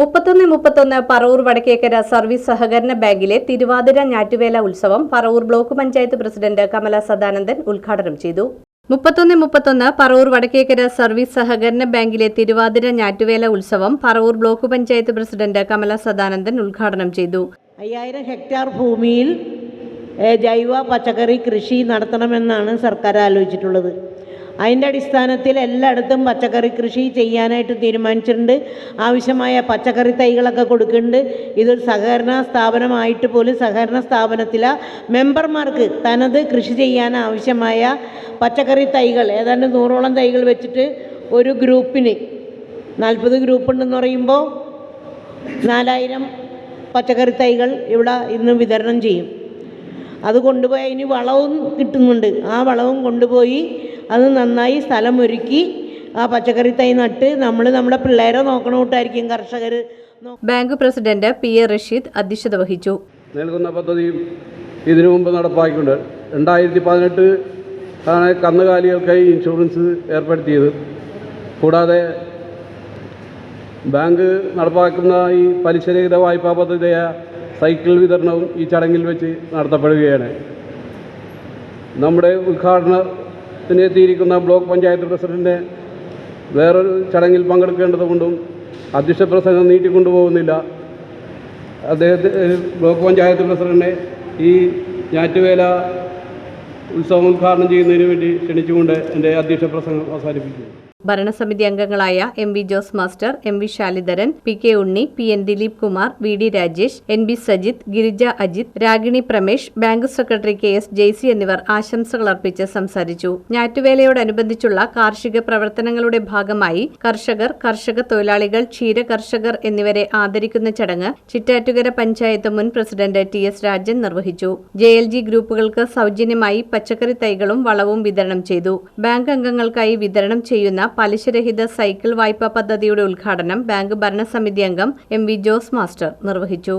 മുപ്പത്തൊന്ന് മുപ്പത്തൊന്ന് പറവൂർ വടക്കേക്കര സർവീസ് സഹകരണ ബാങ്കിലെ തിരുവാതിര ഞാറ്റുവേല ഉത്സവം പറവൂർ ബ്ലോക്ക് പഞ്ചായത്ത് പ്രസിഡന്റ് കമല സദാനന്ദൻ ഉദ്ഘാടനം ചെയ്തു. മുപ്പത്തൊന്ന് മുപ്പത്തൊന്ന് പറവൂർ വടക്കേക്കര സർവീസ് സഹകരണ ബാങ്കിലെ തിരുവാതിര ഞാറ്റുവേല ഉത്സവം പറവൂർ ബ്ലോക്ക് പഞ്ചായത്ത് പ്രസിഡന്റ് കമല സദാനന്ദൻ ഉദ്ഘാടനം ചെയ്തു. അയ്യായിരം ഹെക്ടാർ ഭൂമിയിൽ ജൈവ പച്ചക്കറി കൃഷി നടത്തണമെന്നാണ് സർക്കാർ ആലോചിച്ചിട്ടുള്ളത്. അതിന്റെ അടിസ്ഥാനത്തിൽ എല്ലായിടത്തും പച്ചക്കറി കൃഷി ചെയ്യാനായിട്ട് തീരുമാനിച്ചിട്ടുണ്ട്. ആവശ്യമായ പച്ചക്കറി തൈകളൊക്കെ കൊടുക്കുന്നുണ്ട്. ഇതൊരു സഹകരണ സ്ഥാപനമായിട്ട് പോലും സഹകരണ സ്ഥാപനത്തിലെ മെമ്പർമാർക്ക് തനത് കൃഷി ചെയ്യാൻ ആവശ്യമായ പച്ചക്കറി തൈകൾ ഏതാണ്ട് നൂറോളം തൈകൾ വെച്ചിട്ട് ഒരു ഗ്രൂപ്പിന് നാൽപ്പത് ഗ്രൂപ്പ് ഉണ്ടെന്ന് പറയുമ്പോൾ നാലായിരം പച്ചക്കറി തൈകൾ ഇവിടെ ഇന്ന് വിതരണം ചെയ്യും. അത് കൊണ്ടുപോയി അതിന് വളവും കിട്ടുന്നുണ്ട്. ആ വളവും കൊണ്ടുപോയി അത് നന്നായി സ്ഥലമൊരുക്കി ആ പച്ചക്കറി തൈ നട്ട് നമ്മൾ നമ്മുടെ പിള്ളേരെ നോക്കണ കൂട്ടായിരിക്കും കർഷകർ bank president P A Rasheed അധ്യക്ഷത വഹിച്ചു. നൽകുന്ന പദ്ധതി ഇതിനു മുമ്പ് നടപ്പാക്കിയിട്ടുണ്ട്. രണ്ടായിരത്തി പതിനെട്ട് ആണ് കന്നുകാലികൾക്കായി ഇൻഷുറൻസ് ഏർപ്പെടുത്തിയത്. കൂടാതെ ബാങ്ക് നടപ്പാക്കുന്ന ഈ പലിശരഹിത വായ്പാ പദ്ധതിയായ സൈക്കിൾ വിതരണവും ഈ ചടങ്ങിൽ വെച്ച് നടത്തപ്പെടുകയാണ്. നമ്മുടെ ഉദ്ഘാടനത്തിന് എത്തിയിരിക്കുന്ന ബ്ലോക്ക് പഞ്ചായത്ത് പ്രസിഡന്റ് വേറൊരു ചടങ്ങിൽ പങ്കെടുക്കേണ്ടതുകൊണ്ടും അധ്യക്ഷ പ്രസംഗം നീട്ടിക്കൊണ്ടുപോകുന്നില്ല. അദ്ദേഹത്തെ ബ്ലോക്ക് പഞ്ചായത്ത് പ്രസിഡന്റിനെ ഈ ഞാറ്റുവേല ഉത്സവം ഉദ്ഘാടനം ചെയ്യുന്നതിന് വേണ്ടി ക്ഷണിച്ചുകൊണ്ട് എന്റെ അധ്യക്ഷ പ്രസംഗം അവസാനിപ്പിക്കുന്നു. ഭരണസമിതി അംഗങ്ങളായ M V Jose master M V Shalidharan P K Unni P N Dileep Kumar V D Rajesh N B Sajith Girija Ajith Ragini Pramesh bank secretary K S Jaicy എന്നിവർ ആശംസകൾ അർപ്പിച്ച് സംസാരിച്ചു. ഞാറ്റുവേലയോടനുബന്ധിച്ചുള്ള കാർഷിക പ്രവർത്തനങ്ങളുടെ ഭാഗമായി കർഷകർ കർഷക തൊഴിലാളികൾ ക്ഷീര കർഷകർ എന്നിവരെ ആദരിക്കുന്ന ചടങ്ങ് ചിറ്റാറ്റുകര പഞ്ചായത്ത് മുൻ പ്രസിഡന്റ് ടി എസ് രാജൻ നിർവഹിച്ചു. ജെ എൽ ജി ഗ്രൂപ്പുകൾക്ക് സൗജന്യമായി പച്ചക്കറി തൈകളും വളവും വിതരണം ചെയ്തു. ബാങ്ക് അംഗങ്ങൾക്കായി വിതരണം ചെയ്യുന്ന പലിശരഹിത സൈക്കിൾ വായ്പാ പദ്ധതിയുടെ ഉദ്ഘാടനം ബാങ്ക് ഭരണസമിതി അംഗം എം വി ജോസ് മാസ്റ്റർ നിർവഹിച്ചു.